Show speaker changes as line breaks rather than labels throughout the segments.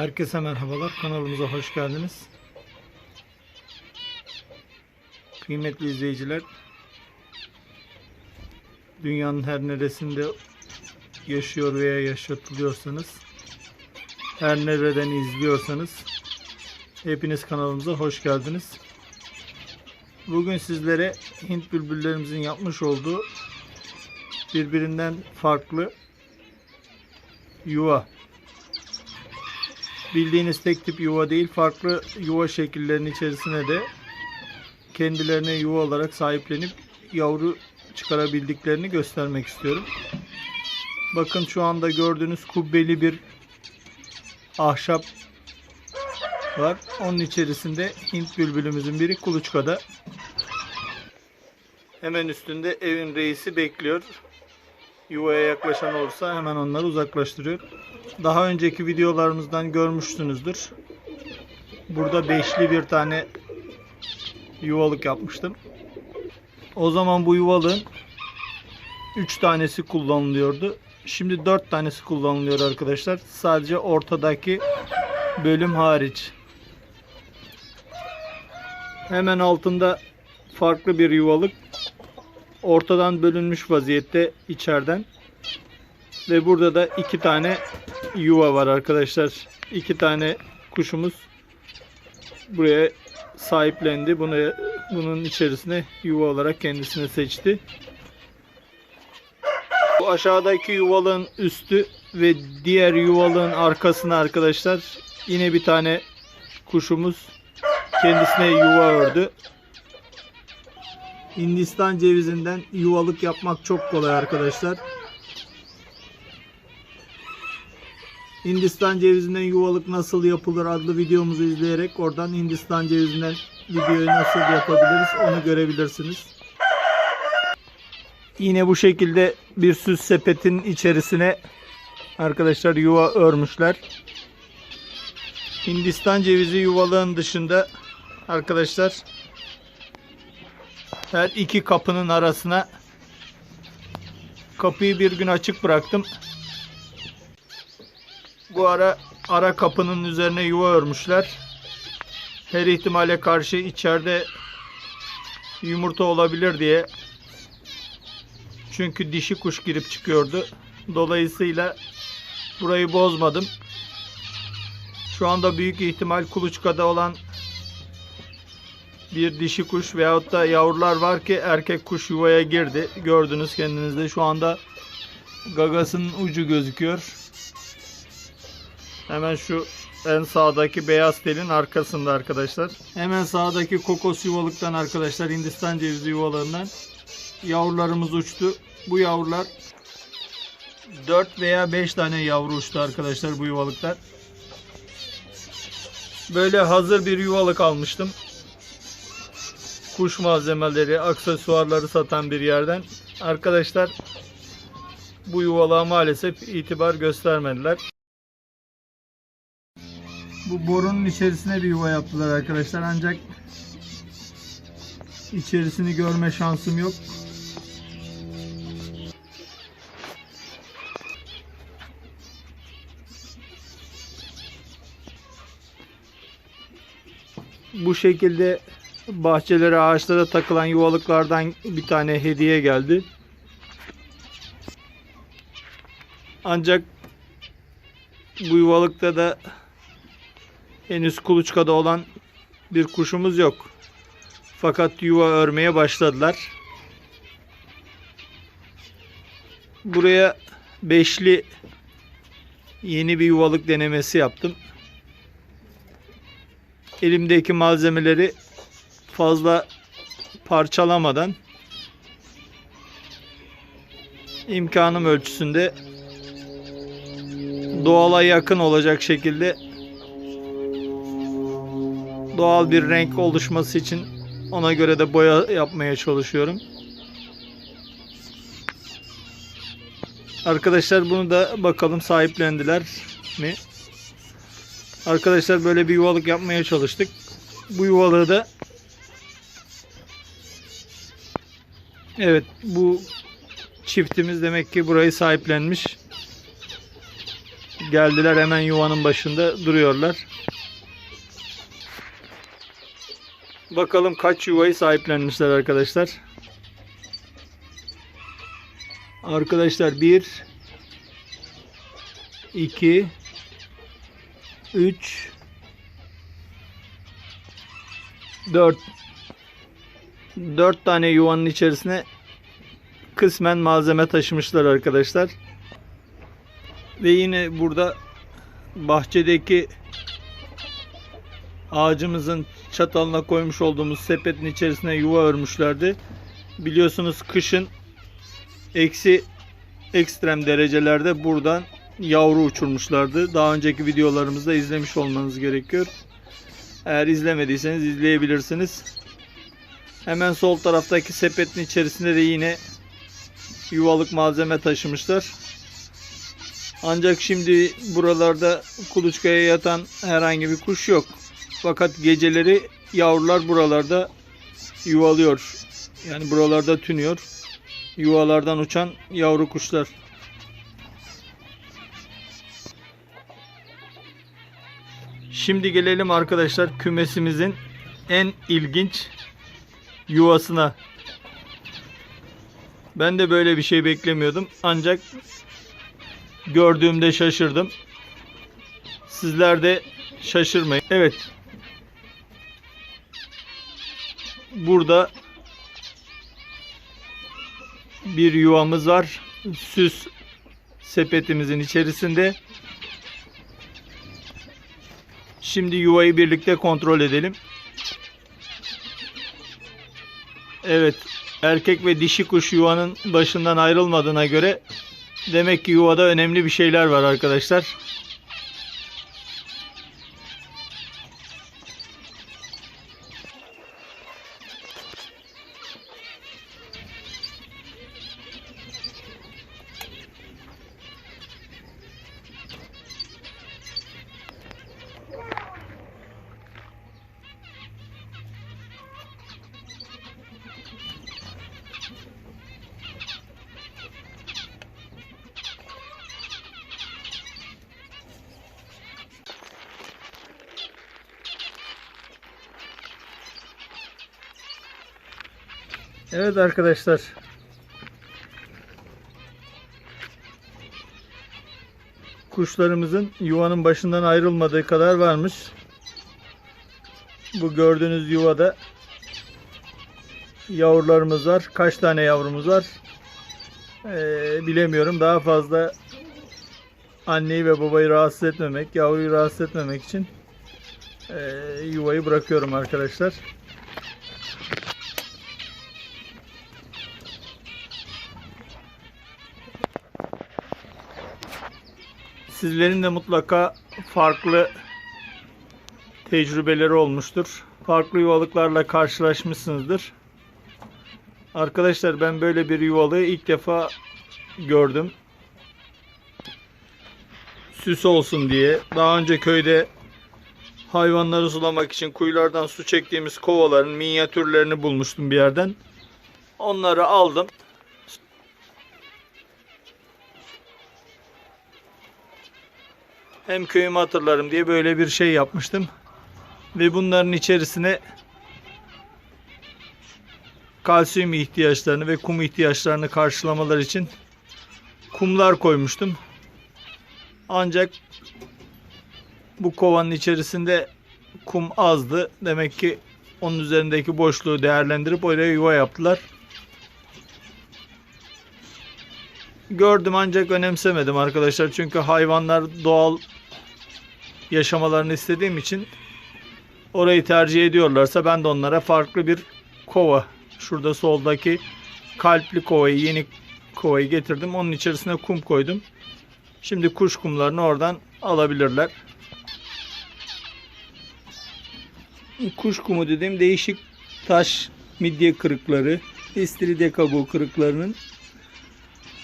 Herkese merhabalar. Kanalımıza hoş geldiniz. Kıymetli izleyiciler, dünyanın her neresinde yaşıyor veya yaşatılıyorsanız, her nereden izliyorsanız, hepiniz kanalımıza hoş geldiniz. Bugün sizlere Hint bülbüllerimizin yapmış olduğu birbirinden farklı yuva bildiğiniz tek tip yuva değil farklı yuva şekillerinin içerisine de kendilerine yuva olarak sahiplenip yavru çıkarabildiklerini göstermek istiyorum. Bakın şu anda gördüğünüz kubbeli bir ahşap var. Onun içerisinde Hint bülbülümüzün biri kuluçkada. Hemen üstünde evin reisi bekliyor. Yuvaya yaklaşan olursa hemen onları uzaklaştırıyor. Daha önceki videolarımızdan görmüşsünüzdür. Burada beşli bir tane yuvalık yapmıştım. O zaman bu yuvalığın 3 tanesi kullanılıyordu. Şimdi 4 tanesi kullanılıyor arkadaşlar. Sadece ortadaki bölüm hariç. Hemen altında farklı bir yuvalık. Ortadan bölünmüş vaziyette içeriden. Ve burada da iki tane yuva var arkadaşlar. İki tane kuşumuz buraya sahiplendi. Bunu bunun içerisine yuva olarak kendisine seçti. Bu aşağıdaki yuvalığın üstü ve diğer yuvalığın arkasına arkadaşlar yine bir tane kuşumuz kendisine yuva ördü. Hindistan cevizinden yuvalık yapmak çok kolay arkadaşlar. Hindistan cevizinden yuvalık nasıl yapılır adlı videomuzu izleyerek oradan Hindistan cevizinden videoyu nasıl yapabiliriz onu görebilirsiniz. Yine bu şekilde bir süs sepetin içerisine arkadaşlar yuva örmüşler. Hindistan cevizi yuvalığın dışında arkadaşlar her iki kapının arasına kapıyı bir gün açık bıraktım. Bu ara ara kapının üzerine yuva örmüşler. Her ihtimale karşı içeride yumurta olabilir diye. Çünkü dişi kuş girip çıkıyordu. Dolayısıyla burayı bozmadım. Şu anda büyük ihtimal kuluçkada olan bir dişi kuş veyahut da yavrular var ki erkek kuş yuvaya girdi. Gördünüz kendinizde şu anda gagasının ucu gözüküyor. Hemen şu en sağdaki beyaz telin arkasında arkadaşlar. Hemen sağdaki kokos yuvalıktan arkadaşlar Hindistan cevizi yuvalarından yavrularımız uçtu. Bu yavrular 4 veya 5 tane yavru uçtu arkadaşlar bu yuvalıklar. Böyle hazır bir yuvalık almıştım. Kuş malzemeleri, aksesuarları satan bir yerden. Arkadaşlar bu yuvalığa maalesef itibar göstermediler. Bu borunun içerisine bir yuva yaptılar arkadaşlar ancak içerisini görme şansım yok. Bu şekilde bahçelere ağaçlara takılan yuvalıklardan bir tane hediye geldi. Ancak bu yuvalıkta da henüz kuluçkada olan bir kuşumuz yok. Fakat yuva örmeye başladılar. Buraya beşli yeni bir yuvalık denemesi yaptım. Elimdeki malzemeleri fazla parçalamadan imkanım ölçüsünde doğala yakın olacak şekilde doğal bir renk oluşması için ona göre de boya yapmaya çalışıyorum. Arkadaşlar bunu da bakalım sahiplendiler mi? Arkadaşlar böyle bir yuvalık yapmaya çalıştık. Bu yuvalığı da Evet bu çiftimiz demek ki burayı sahiplenmiş. Geldiler hemen yuvanın başında duruyorlar. Bakalım kaç yuvayı sahiplenmişler arkadaşlar. Arkadaşlar 1 2 3 4 4 tane yuvanın içerisine kısmen malzeme taşımışlar arkadaşlar. Ve yine burada bahçedeki ağacımızın çatalına koymuş olduğumuz sepetin içerisine yuva örmüşlerdi. Biliyorsunuz kışın eksi ekstrem derecelerde buradan yavru uçurmuşlardı. Daha önceki videolarımızda izlemiş olmanız gerekiyor. Eğer izlemediyseniz izleyebilirsiniz. Hemen sol taraftaki sepetin içerisinde de yine yuvalık malzeme taşımışlar. Ancak şimdi buralarda kuluçkaya yatan herhangi bir kuş yok. Fakat geceleri yavrular buralarda yuvalıyor. Yani buralarda tünüyor. Yuvalardan uçan yavru kuşlar. Şimdi gelelim arkadaşlar kümesimizin en ilginç yuvasına. Ben de böyle bir şey beklemiyordum. Ancak gördüğümde şaşırdım. Sizler de şaşırmayın. Evet. Burada bir yuvamız var. Süs sepetimizin içerisinde. Şimdi yuvayı birlikte kontrol edelim. Evet. Erkek ve dişi kuş yuvanın başından ayrılmadığına göre demek ki yuvada önemli bir şeyler var arkadaşlar. Evet arkadaşlar. Kuşlarımızın yuvanın başından ayrılmadığı kadar varmış. Bu gördüğünüz yuvada yavrularımız var. Kaç tane yavrumuz var? Ee, bilemiyorum. Daha fazla anneyi ve babayı rahatsız etmemek, yavruyu rahatsız etmemek için ee, yuvayı bırakıyorum arkadaşlar. Sizlerin de mutlaka farklı tecrübeleri olmuştur. Farklı yuvalıklarla karşılaşmışsınızdır. Arkadaşlar ben böyle bir yuvalığı ilk defa gördüm. Süs olsun diye. Daha önce köyde hayvanları sulamak için kuyulardan su çektiğimiz kovaların minyatürlerini bulmuştum bir yerden. Onları aldım. Hem köyümü hatırlarım diye böyle bir şey yapmıştım. Ve bunların içerisine kalsiyum ihtiyaçlarını ve kum ihtiyaçlarını karşılamalar için kumlar koymuştum. Ancak bu kovanın içerisinde kum azdı. Demek ki onun üzerindeki boşluğu değerlendirip oraya yuva yaptılar. Gördüm ancak önemsemedim arkadaşlar. Çünkü hayvanlar doğal yaşamalarını istediğim için orayı tercih ediyorlarsa ben de onlara farklı bir kova şurada soldaki kalpli kovayı yeni kovayı getirdim. Onun içerisine kum koydum. Şimdi kuş kumlarını oradan alabilirler. Kuş kumu dediğim değişik taş midye kırıkları, istiridye kabuğu kırıklarının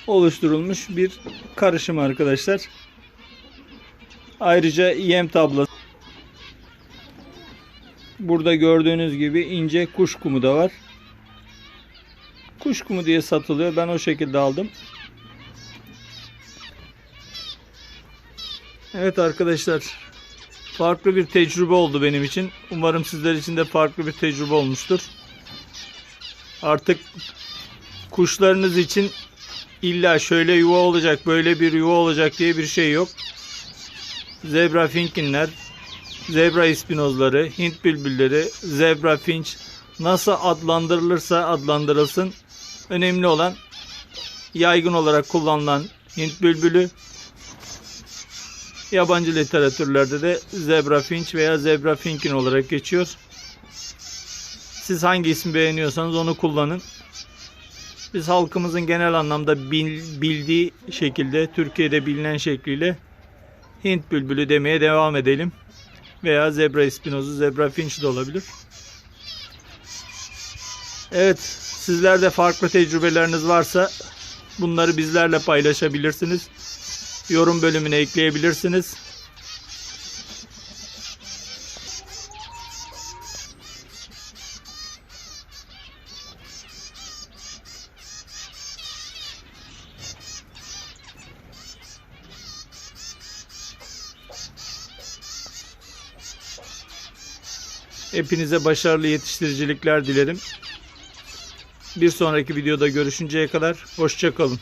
oluşturulmuş bir karışım arkadaşlar. Ayrıca yem tablası. Burada gördüğünüz gibi ince kuş kumu da var. Kuş kumu diye satılıyor. Ben o şekilde aldım. Evet arkadaşlar. Farklı bir tecrübe oldu benim için. Umarım sizler için de farklı bir tecrübe olmuştur. Artık kuşlarınız için illa şöyle yuva olacak, böyle bir yuva olacak diye bir şey yok. Zebra finkinler, zebra ispinozları, Hint bülbülleri, zebra finch nasıl adlandırılırsa adlandırılsın. Önemli olan yaygın olarak kullanılan Hint bülbülü, yabancı literatürlerde de zebra finch veya zebra finkin olarak geçiyor. Siz hangi ismi beğeniyorsanız onu kullanın. Biz halkımızın genel anlamda bil- bildiği şekilde, Türkiye'de bilinen şekliyle Hint bülbülü demeye devam edelim. Veya zebra ispinozu, zebra finch de olabilir. Evet, sizlerde farklı tecrübeleriniz varsa bunları bizlerle paylaşabilirsiniz. Yorum bölümüne ekleyebilirsiniz. Hepinize başarılı yetiştiricilikler dilerim. Bir sonraki videoda görüşünceye kadar hoşçakalın.